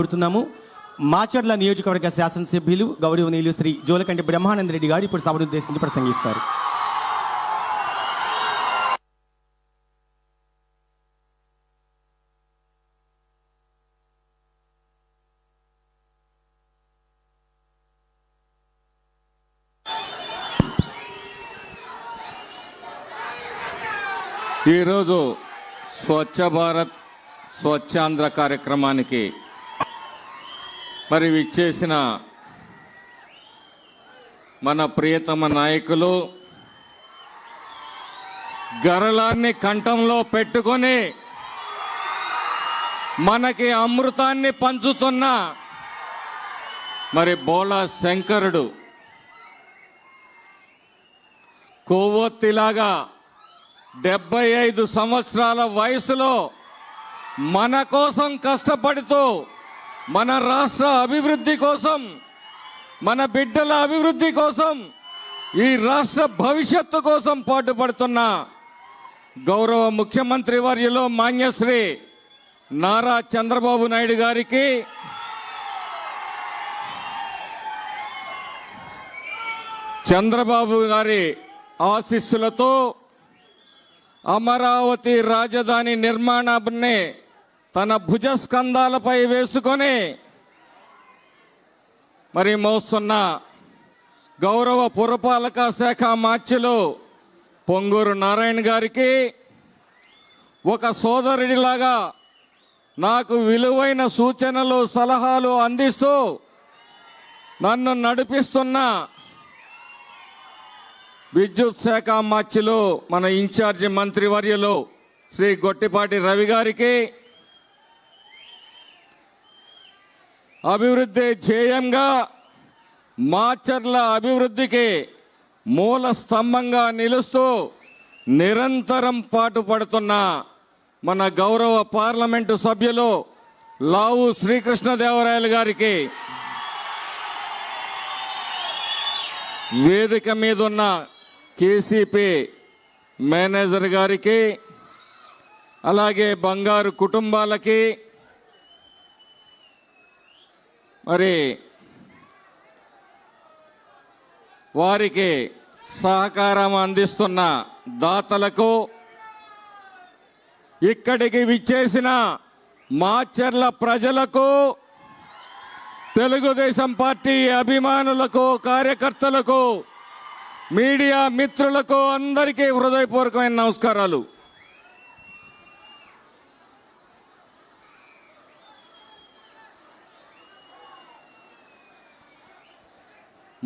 కోరుతున్నాము. మాచర్ల నియోజకవర్గ శాసనసభ్యులు గౌరవనీయులు శ్రీ జోలకంటి బ్రహ్మానంద రెడ్డి గారు ఇప్పుడు సభను ఉద్దేశించి ప్రసంగిస్తారు. ఈరోజు స్వచ్ఛ భారత్ స్వచ్ఛాంధ్ర కార్యక్రమానికి మరి విచ్చేసిన మన ప్రియతమ నాయకులు గరళాన్ని కంఠంలో పెట్టుకొని మనకి అమృతాన్ని పంచుతున్న మరి బోళా శంకరుడు కొవ్వొత్తిలాగా డెబ్బై ఐదు సంవత్సరాల వయసులో మన కోసం కష్టపడుతూ మన రాష్ట్ర అభివృద్ధి కోసం మన బిడ్డల అభివృద్ధి కోసం ఈ రాష్ట్ర భవిష్యత్తు కోసం పాటుపడుతున్న గౌరవ ముఖ్యమంత్రి వర్యులో మాన్యశ్రీ నారా చంద్రబాబు నాయుడు గారికి చంద్రబాబు గారి ఆశీస్సులతో అమరావతి రాజధాని నిర్మాణాన్ని తన భుజస్కంధాలపై వేసుకొని మరి మోస్తున్న గౌరవ పురపాలక శాఖ మార్చిలు పొంగూరు నారాయణ గారికి ఒక సోదరుడిలాగా నాకు విలువైన సూచనలు సలహాలు అందిస్తూ నన్ను నడిపిస్తున్న విద్యుత్ శాఖ మార్చిలు మన ఇన్ఛార్జి మంత్రివర్యులు శ్రీ గొట్టిపాటి రవి గారికి అభివృద్ధి ధ్యేయంగా మాచర్ల అభివృద్ధికి మూల స్తంభంగా నిలుస్తూ నిరంతరం పాటుపడుతున్న మన గౌరవ పార్లమెంటు సభ్యులు లావు శ్రీకృష్ణదేవరాయలు గారికి వేదిక మీద ఉన్న కేసీపీ మేనేజర్ గారికి అలాగే బంగారు కుటుంబాలకి మరి వారికి సహకారం అందిస్తున్న దాతలకు ఇక్కడికి విచ్చేసిన మాచర్ల ప్రజలకు తెలుగుదేశం పార్టీ అభిమానులకు కార్యకర్తలకు మీడియా మిత్రులకు అందరికీ హృదయపూర్వకమైన నమస్కారాలు.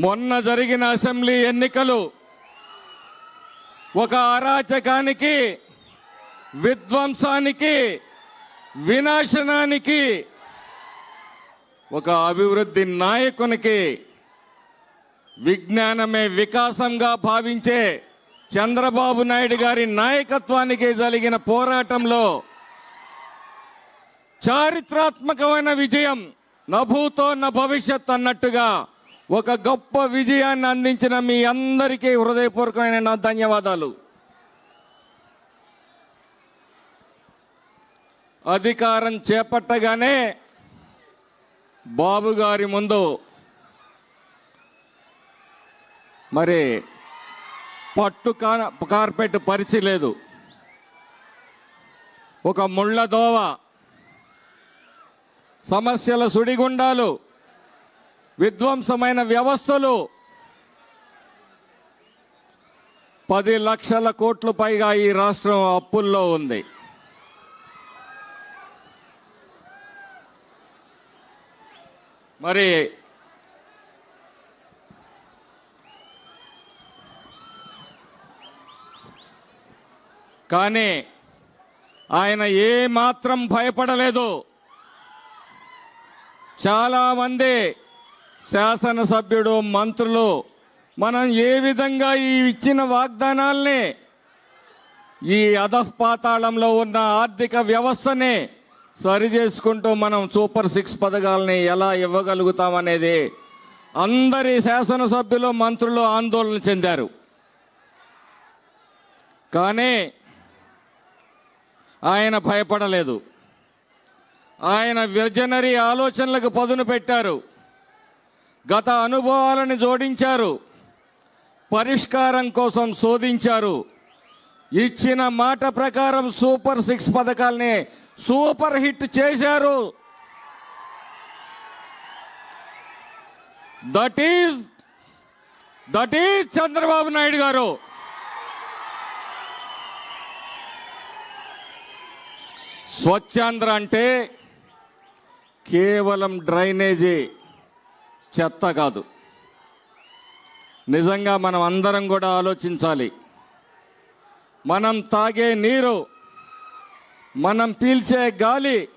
మొన్న జరిగిన అసెంబ్లీ ఎన్నికలు ఒక అరాచకానికి విధ్వంసానికి వినాశనానికి ఒక అభివృద్ధి నాయకునికి విజ్ఞానమే వికాసంగా భావించే చంద్రబాబు నాయుడు గారి నాయకత్వానికి జరిగిన పోరాటంలో చారిత్రాత్మకమైన విజయం నభూతో న భవిష్యత్ అన్నట్టుగా ఒక గొప్ప విజయాన్ని అందించిన మీ అందరికీ హృదయపూర్వకమైన నా ధన్యవాదాలు. అధికారం చేపట్టగానే బాబు గారి ముందు మరి పట్టు కార్పెట్ పరిచి లేదు. ఒక ముళ్ళ దోవ సమస్యల సుడిగుండాలు విధ్వంసమైన వ్యవస్థలు. పది లక్షల కోట్లు పైగా ఈ రాష్ట్రం అప్పుల్లో ఉంది. మరి కానీ ఆయన ఏ మాత్రం భయపడలేదు. చాలామంది శాసనసభ్యుడు మంత్రులు మనం ఏ విధంగా ఈ ఇచ్చిన వాగ్దానాల్ని ఈ అధపాతాళంలో ఉన్న ఆర్థిక వ్యవస్థని సరి చేసుకుంటూ మనం సూపర్ సిక్స్ పథకాలని ఎలా ఇవ్వగలుగుతామనేది అందరి శాసనసభ్యులు మంత్రులు ఆందోళన చెందారు. కానీ ఆయన భయపడలేదు. ఆయన విజనరీ ఆలోచనలకు పదును పెట్టారు. గత అనుభవాలను జోడించారు. పరిష్కారం కోసం శోధించారు. ఇచ్చిన మాట ప్రకారం సూపర్ సిక్స్ పథకాల్ని సూపర్ హిట్ చేశారు. That is that is Chandrababu Naidu గారు. స్వచ్ఛాంధ్ర అంటే కేవలం డ్రైనేజీ. చెత్త కాదు. నిజంగా మనం అందరం కూడా ఆలోచించాలి. మనం తాగే నీరు మనం పీల్చే గాలి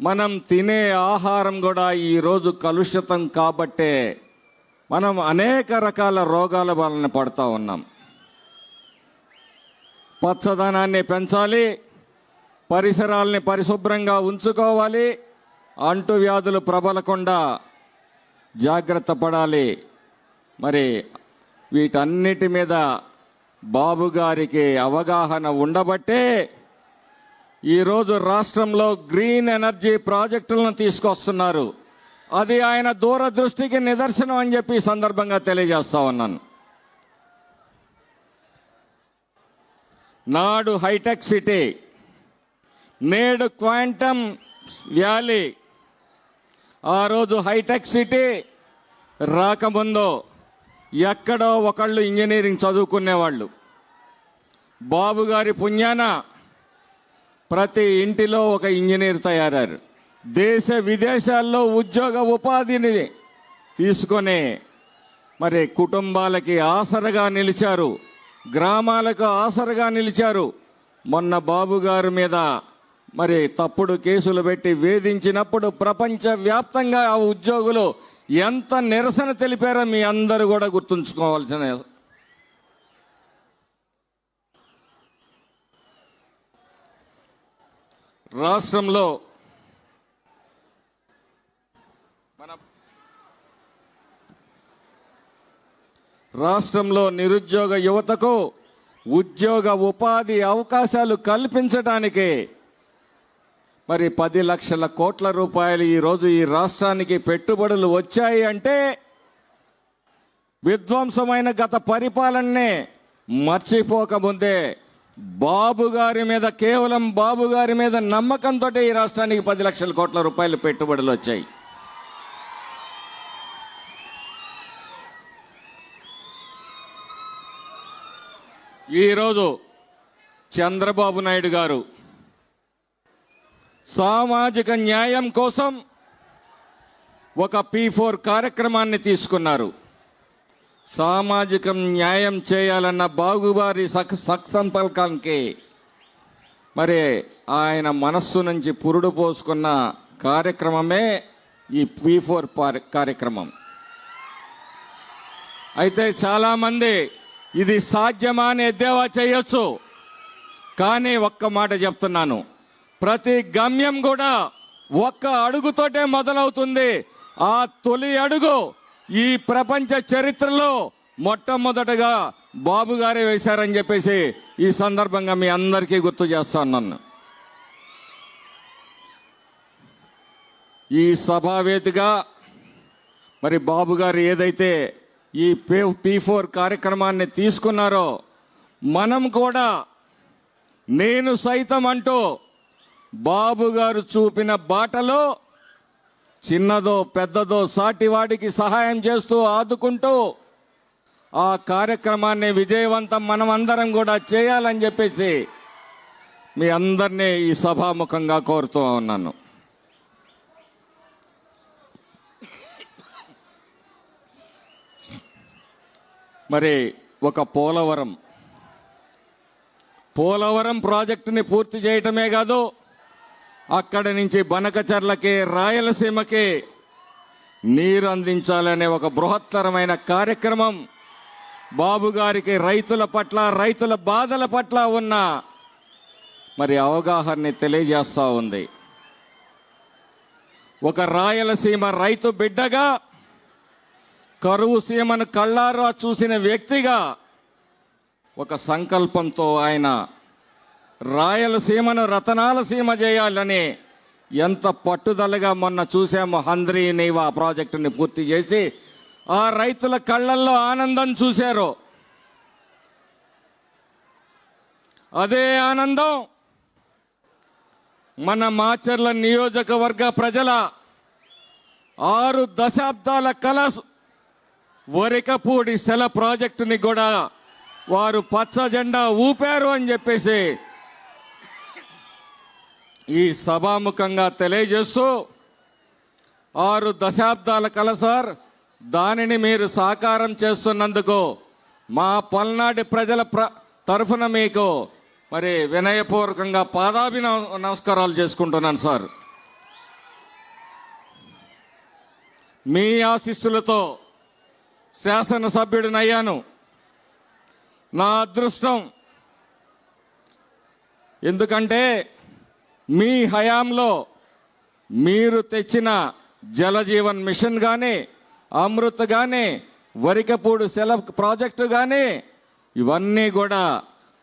మనం తినే ఆహారం కూడా ఈరోజు కలుషితం కాబట్టే మనం అనేక రకాల రోగాల వలన పడుతూ ఉన్నాం. పచ్చదనాన్ని పెంచాలి పరిసరాల్ని పరిశుభ్రంగా ఉంచుకోవాలి అంటువ్యాధులు ప్రబలకుండా జాగ్రత్త పడాలి. మరి వీటన్నిటి మీద బాబు గారికి అవగాహన ఉండబట్టే ఈరోజు రాష్ట్రంలో గ్రీన్ ఎనర్జీ ప్రాజెక్టులను తీసుకొస్తున్నారు. అది ఆయన దూరదృష్టికి నిదర్శనం అని చెప్పి సందర్భంగా తెలియజేస్తా ఉన్నాను. నాడు హైటెక్ సిటీ నేడు క్వాంటమ్ వ్యాలీ ఆ రోజు హైటెక్ సిటీ రాకముందు ఎక్కడో ఒకళ్ళు ఇంజనీరింగ్ చదువుకునేవాళ్ళు. బాబు గారి పుణ్యాన ప్రతి ఇంటిలో ఒక ఇంజనీర్ తయారారు. దేశ విదేశాల్లో ఉద్యోగ ఉపాధిని తీసుకొని మరి కుటుంబాలకి ఆసరగా నిలిచారు. గ్రామాలకు ఆసరగా నిలిచారు. మొన్న బాబు గారి మీద మరి తప్పుడు కేసులు పెట్టి వేధించినప్పుడు ప్రపంచ వ్యాప్తంగా ఆ ఉద్యోగులు ఎంత నిరసన తెలిపారో మీ అందరూ కూడా గుర్తుంచుకోవాల్సిన రాష్ట్రంలో మన రాష్ట్రంలో నిరుద్యోగ యువతకు ఉద్యోగ ఉపాధి అవకాశాలు కల్పించడానికే మరి పది లక్షల కోట్ల రూపాయలు ఈరోజు ఈ రాష్ట్రానికి పెట్టుబడులు వచ్చాయి అంటే విధ్వంసమైన గత పరిపాలననే మర్చిపోకముందే బాబు గారి మీద కేవలం బాబు గారి మీద నమ్మకంతో ఈ రాష్ట్రానికి పది లక్షల కోట్ల రూపాయలు పెట్టుబడులు వచ్చాయి. ఈరోజు చంద్రబాబు నాయుడు గారు సామాజిక న్యాయం కోసం ఒక పీ ఫోర్ కార్యక్రమాన్ని తీసుకున్నారు. సామాజిక న్యాయం చేయాలన్న బాగుబారి సక్ సత్సంకల్పానికి మరి ఆయన మనస్సు నుంచి పురుడు పోసుకున్న కార్యక్రమమే ఈ పీ ఫోర్ కార్యక్రమం. అయితే చాలామంది ఇది సాధ్యమా అని ఎద్దేవా చేయొచ్చు. కానీ ఒక్క మాట చెప్తున్నాను. ప్రతి గమ్యం కూడా ఒక్క అడుగుతోటే మొదలవుతుంది. ఆ తొలి అడుగు ఈ ప్రపంచ చరిత్రలో మొట్టమొదటగా బాబు గారే వేశారని చెప్పేసి ఈ సందర్భంగా మీ అందరికీ గుర్తు చేస్తున్నాను ఈ సభావేదిగా మరి బాబు గారు ఏదైతే ఈ పీ ఫోర్ కార్యక్రమాన్ని తీసుకున్నారో మనం కూడా నేను సైతం అంటూ బాబు గారు చూపిన బాటలో చిన్నదో పెద్దదో సాటివాడికి సహాయం చేస్తూ ఆదుకుంటూ ఆ కార్యక్రమాన్ని విజయవంతం మనం అందరం కూడా చేయాలని చెప్పేసి మీ అందరినీ ఈ సభాముఖంగా కోరుతూ ఉన్నాను. మరి ఒక పోలవరం. పోలవరం ప్రాజెక్టుని పూర్తి చేయటమే కాదు అక్కడి నుంచి బనకచర్లకే రాయలసీమకి నీరు అందించాలనే ఒక బృహత్తరమైన కార్యక్రమం. బాబు గారికి రైతుల పట్ల రైతుల బాధల పట్ల ఉన్న మరి అవగాహనని తెలియజేస్తూ ఉంది. ఒక రాయలసీమ రైతు బిడ్డగా కరువు సీమను కళ్ళారా చూసిన వ్యక్తిగా ఒక సంకల్పంతో ఆయన రాయలసీమను రతనాల సీమ చేయాలని ఎంత పట్టుదలగా మొన్న చూసాము హంద్రీ నీవా ప్రాజెక్టుని పూర్తి చేసి ఆ రైతుల కళ్ళల్లో ఆనందం చూశారు. అదే ఆనందం మన మాచర్ల నియోజకవర్గ ప్రజల ఆరు దశాబ్దాల కళ వరికపూడి సెల ప్రాజెక్టుని కూడా వారు పచ్చ జెండా ఊపారు అని చెప్పేసి ఈ సభాముఖంగా తెలియజేస్తూ ఆరు దశాబ్దాల కల సార్ దానిని మీరు సాకారం చేస్తున్నందుకు మా పల్నాటి ప్రజల ప్ర తరఫున మీకు మరి వినయపూర్వకంగా పాదాభి నమస్కారాలు చేసుకుంటున్నాను సార్. మీ ఆశీస్సులతో శాసనసభ్యుడినయ్యాను. నా అదృష్టం ఎందుకంటే మీ హయాంలో మీరు తెచ్చిన జలజీవన్ మిషన్ కానీ అమృత్ కానీ వరికపూడు సెల ప్రాజెక్టు కానీ ఇవన్నీ కూడా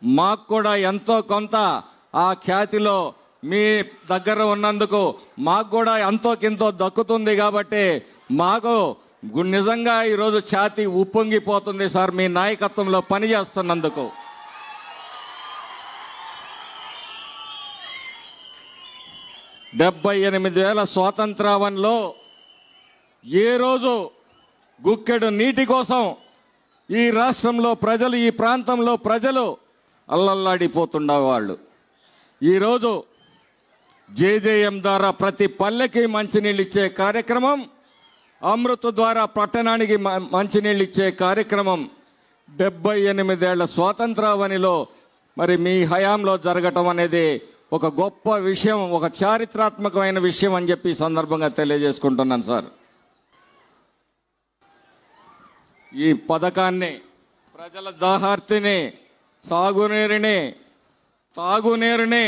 మాకు కూడా ఎంతో కొంత ఆ ఖ్యాతిలో మీ దగ్గర ఉన్నందుకు మాకు కూడా ఎంతో కింతో దక్కుతుంది కాబట్టి మాకు నిజంగా ఈరోజు ఛాతి ఉప్పొంగిపోతుంది సార్ మీ నాయకత్వంలో పనిచేస్తున్నందుకు. డెబ్బై ఎనిమిది వేల స్వాతంత్రావన్లో ఏ రోజు గుక్కెడు నీటి కోసం ఈ రాష్ట్రంలో ప్రజలు ఈ ప్రాంతంలో ప్రజలు అల్లల్లాడిపోతుండేవాళ్ళు. ఈరోజు జేజేఎం ద్వారా ప్రతి పల్లెకి మంచినీళ్ళు ఇచ్చే కార్యక్రమం అమృత ద్వారా పట్టణానికి మ- మంచినీళ్ళు ఇచ్చే కార్యక్రమం డెబ్బై ఎనిమిదేళ్ళ స్వాతంత్రావనిలో మరి మీ హయాంలో జరగటం అనేది ఒక గొప్ప విషయం ఒక చారిత్రాత్మకమైన విషయం అని చెప్పి సందర్భంగా తెలియజేసుకుంటున్నాను సార్. ఈ పథకాన్ని ప్రజల దాహార్తిని సాగునీరుని తాగునీరుని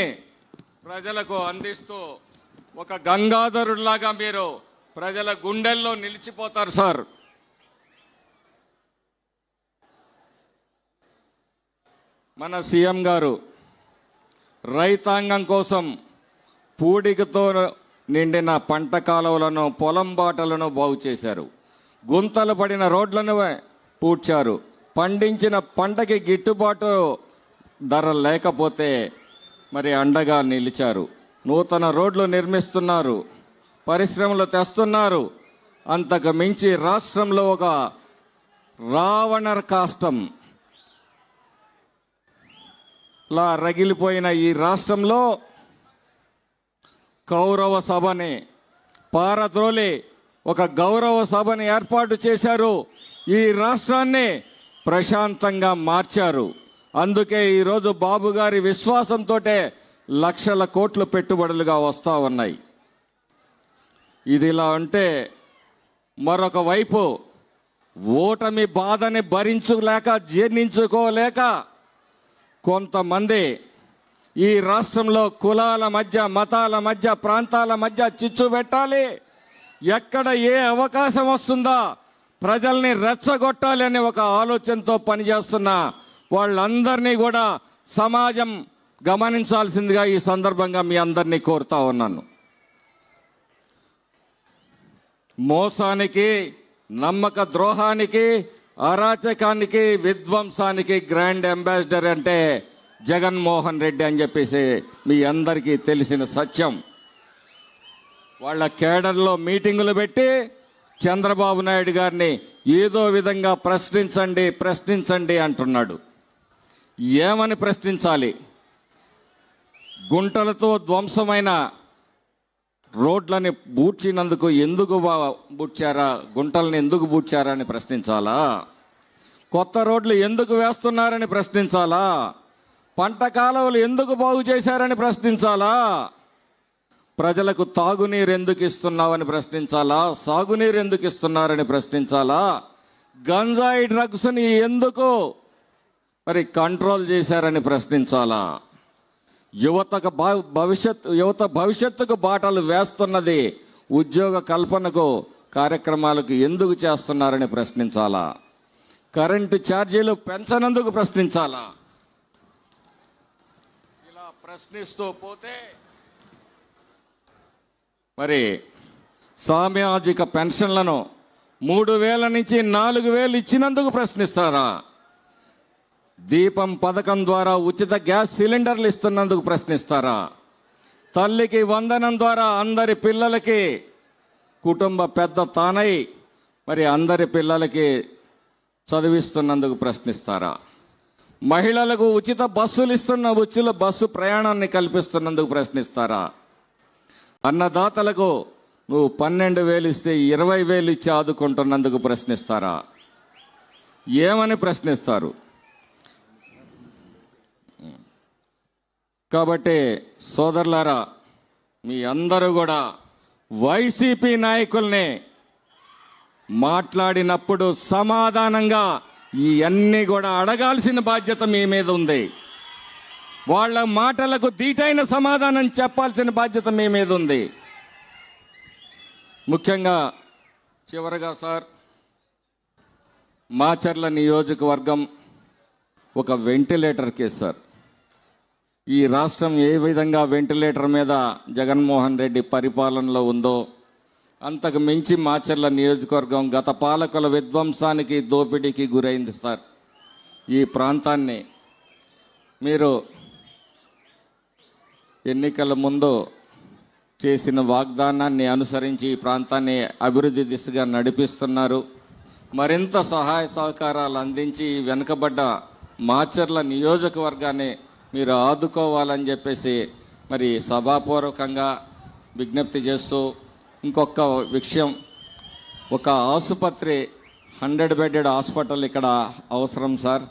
ప్రజలకు అందిస్తూ ఒక గంగాధరుడిలాగా మీరు ప్రజల గుండెల్లో నిలిచిపోతారు సార్. మన సీఎం గారు రైతాంగం కోసం పూడికతో నిండిన పంట కాలువలను పొలం బాటలను బాగు చేశారు. గుంతలు పడిన రోడ్లను పూడ్చారు. పండించిన పంటకి గిట్టుబాటు ధర లేకపోతే మరి అండగా నిలిచారు. నూతన రోడ్లు నిర్మిస్తున్నారు. పరిశ్రమలు తెస్తున్నారు. అంతకు మించి రాష్ట్రంలో ఒక రావణ కాష్టం. లా రగిలిపోయిన ఈ రాష్ట్రంలో కౌరవ సభని పారద్రోలి ఒక గౌరవ సభని ఏర్పాటు చేశారు. ఈ రాష్ట్రాన్ని ప్రశాంతంగా మార్చారు. అందుకే ఈరోజు బాబు గారి విశ్వాసంతో లక్షల కోట్లు పెట్టుబడులుగా వస్తూ ఉన్నాయి. ఇది ఇలా అంటే మరొక వైపు ఓటమి బాధని భరించులేక జీర్ణించుకోలేక కొంతమంది ఈ రాష్ట్రంలో కులాల మధ్య మతాల మధ్య ప్రాంతాల మధ్య చిచ్చు పెట్టాలి. ఎక్కడ ఏ అవకాశం వస్తుందా ప్రజల్ని రెచ్చగొట్టాలి అనే ఒక ఆలోచనతో పనిచేస్తున్న వాళ్ళందరినీ కూడా సమాజం గమనించాల్సిందిగా ఈ సందర్భంగా మీ అందరినీ కోరుతా ఉన్నాను. మోసానికి నమ్మక ద్రోహానికి అరాచకానికి విధ్వంసానికి గ్రాండ్ అంబాసిడర్ అంటే జగన్మోహన్ రెడ్డి అని చెప్పేసి మీ అందరికీ తెలిసిన సత్యం. వాళ్ళ కేడర్లో మీటింగులు పెట్టి చంద్రబాబు నాయుడు గారిని ఏదో విధంగా ప్రశ్నించండి ప్రశ్నించండి అంటున్నాడు. ఏమని ప్రశ్నించాలి? గుంటలతో ధ్వంసమైన రోడ్లని బూడ్చినందుకు ఎందుకు బా- బూడ్చారా? గుంటల్ని ఎందుకు బూడ్చారా అని ప్రశ్నించాలా? కొత్త రోడ్లు ఎందుకు వేస్తున్నారని ప్రశ్నించాలా? పంట కాలువలు ఎందుకు బాగు చేశారని ప్రశ్నించాలా? ప్రజలకు తాగునీరు ఎందుకు ఇస్తున్నావని ప్రశ్నించాలా? సాగునీరు ఎందుకు ఇస్తున్నారని ప్రశ్నించాలా? గంజాయి డ్రగ్స్ని ఎందుకు మరి కంట్రోల్ చేశారని ప్రశ్నించాలా? యువతకు భవిష్యత్ యువత భవిష్యత్తుకు బాటలు వేస్తున్నది ఉద్యోగ కల్పనకు కార్యక్రమాలకు ఎందుకు చేస్తున్నారని ప్రశ్నించాలా? కరెంటు ఛార్జీలు పెంచనందుకు ప్రశ్నించాలా? ఇలా ప్రశ్నిస్తూ పోతే మరి సామాజిక పెన్షన్లను మూడు వేల నుంచి నాలుగు వేలు ఇచ్చినందుకు ప్రశ్నిస్తారా? దీపం పథకం ద్వారా ఉచిత గ్యాస్ సిలిండర్లు ఇస్తున్నందుకు ప్రశ్నిస్తారా? తల్లికి వందనం ద్వారా అందరి పిల్లలకి కుటుంబ పెద్ద తానై మరి అందరి పిల్లలకి చదివిస్తున్నందుకు ప్రశ్నిస్తారా? మహిళలకు ఉచిత బస్సులు ఇస్తున్న ఉచిత బస్సు ప్రయాణాన్ని కల్పిస్తున్నందుకు ప్రశ్నిస్తారా? అన్నదాతలకు నువ్వు పన్నెండు వేలు ఇస్తే ఇరవై వేలు ఇచ్చి ఆదుకుంటున్నందుకు ప్రశ్నిస్తారా? ఏమని ప్రశ్నిస్తారు? కాబట్టి సోదరులారా మీ అందరూ కూడా వైసీపీ నాయకుల్ని మాట్లాడినప్పుడు సమాధానంగా ఇవన్నీ కూడా అడగాల్సిన బాధ్యత మీ మీద ఉంది. వాళ్ళ మాటలకు దీటైన సమాధానం చెప్పాల్సిన బాధ్యత మీ మీద ఉంది. ముఖ్యంగా చివరగా సార్ మాచర్ల నియోజకవర్గం ఒక వెంటిలేటర్ కేసు సార్. ఈ రాష్ట్రం ఏ విధంగా వెంటిలేటర్ మీద జగన్మోహన్ రెడ్డి పరిపాలనలో ఉందో అంతకు మించి మాచర్ల నియోజకవర్గం గత పాలకుల విధ్వంసానికి దోపిడీకి గురైంది సార్. ఈ ప్రాంతాన్ని మీరు ఎన్నికల ముందు చేసిన వాగ్దానాన్ని అనుసరించి ఈ ప్రాంతాన్ని అభివృద్ధి దిశగా నడిపిస్తున్నారు. మరింత సహాయ సహకారాలు అందించి వెనుకబడ్డ మాచర్ల నియోజకవర్గాన్ని మీరు ఆదుకోవాలని చెప్పేసి మరి సభాపూర్వకంగా విజ్ఞప్తి చేస్తూ ఇంకొక విషయం. ఒక ఆసుపత్రి హండ్రెడ్ బెడెడ్ హాస్పిటల్ ఇక్కడ అవసరం సార్.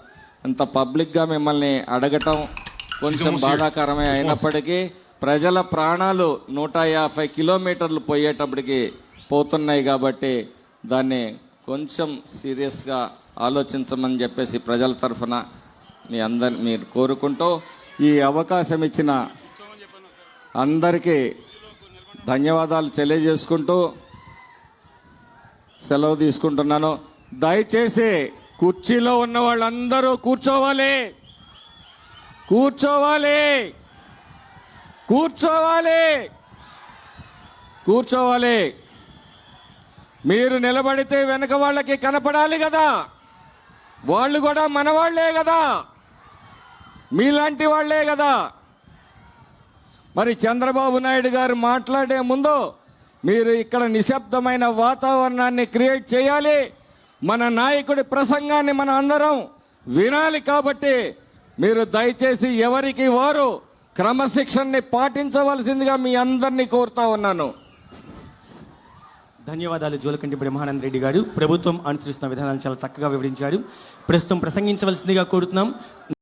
ఇంత పబ్లిక్గా మిమ్మల్ని అడగటం కొంచెం బాధాకరమే అయినప్పటికీ ప్రజల ప్రాణాలు నూట యాభై కిలోమీటర్లు పోయేటప్పటికి పోతున్నాయి కాబట్టి దాన్ని కొంచెం సీరియస్గా ఆలోచించమని చెప్పేసి ప్రజల తరఫున మీ అందరి మీరు కోరుకుంటూ ఈ అవకాశం ఇచ్చిన అందరికీ ధన్యవాదాలు తెలియజేసుకుంటూ సెలవు తీసుకుంటున్నాను. దయచేసి కుర్చీలో ఉన్న వాళ్ళందరూ కూర్చోవాలి. కూర్చోవాలి. కూర్చోవాలి. కూర్చోవాలి. మీరు నిలబడితే వెనక వాళ్ళకి కనపడాలి కదా. వాళ్ళు కూడా మనవాళ్ళే కదా. మీలాంటి వాళ్ళే కదా. మరి చంద్రబాబు నాయుడు గారు మాట్లాడే ముందు మీరు ఇక్కడ నిశ్శబ్దమైన వాతావరణాన్ని క్రియేట్ చేయాలి. మన నాయకుడి ప్రసంగాన్ని మన అందరం వినాలి కాబట్టి మీరు దయచేసి ఎవరికి వారు క్రమశిక్షణని పాటించవలసిందిగా మీ అందరినీ కోరుతా ఉన్నాను. ధన్యవాదాలు జోలకంటి బ్రహ్మానంద రెడ్డి గారు. ప్రభుత్వం అనుసరిస్తున్న విధానాలు చాలా చక్కగా వివరించారు. ప్రస్తుతం ప్రసంగించవలసిందిగా కోరుతున్నాం.